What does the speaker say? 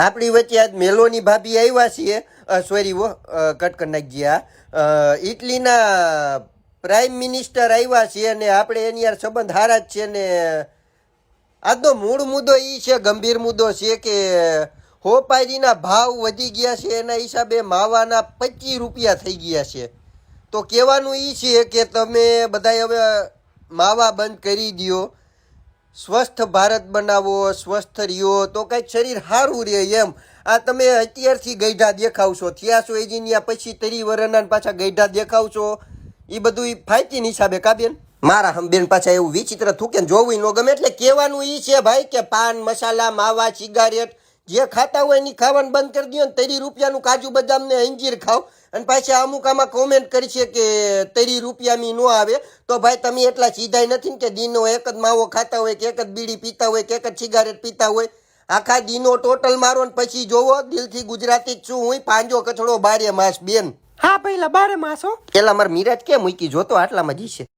આપણી વચ્ચે આજ મેલોની ભાભી આવ્યા છીએ. સોરી વો કટ કરી નાખજી આ. ઇટલીના પ્રાઇમ મિનિસ્ટર આવ્યા છે અને આપણે એની યાર સંબંધ હારા જ છે ને, આજનો મૂળ મુદ્દો એ છે, ગંભીર મુદ્દો છે કે હોપારીના ભાવ વધી ગયા છે, એના હિસાબે માવાના પચીસ રૂપિયા થઈ ગયા છે. તો કહેવાનું એ છે કે તમે બધાય હવે માવા બંધ કરી દ્યો. સ્વસ્થ ભારત બનાવો, સ્વસ્થ રહ્યો, તો કંઈક શરીર સારું રહે એમ. આ તમે અત્યારથી ગઈઢા દેખાવશો. થયાશો એજીનિયા પછી તરી વરના પાછા ગઈઢા દેખાવશો. એ બધું ફાયતી હિસાબે કાબેન મારા હમબેન પાછા એવું વિચિત્ર થૂકે ને જોવું ન ગમે એટલે કહેવાનું એ છે ભાઈ કે પાન, મસાલા, માવા, સિગારેટ જે ખાતા હોય એની ખાવાનું બંધ કરી દો ને તેરી રૂપિયાનું કાજુ બદામ ને અંજીર ખાવ અને પાછી અમુક આમાં કોમેન્ટ કરી છે કે તેરી રૂપિયાની ન આવે. તો ભાઈ તમે એટલા સીધા નથી ને કે દીનો એક જ માવો ખાતા હોય કે એક જ બીડી પીતા હોય કે એક જ સિગારેટ પીતા હોય. આખા દીનો ટોટલ મારો ને પછી જોવો દિલથી ગુજરાતી જ છું હું પાંજો કચડો બારે માસ બેન. હા પહેલા બારે માસ હો. પેલા મારા મીરાજ કેમ મૂકી જોતો આટલામાં જીશે છે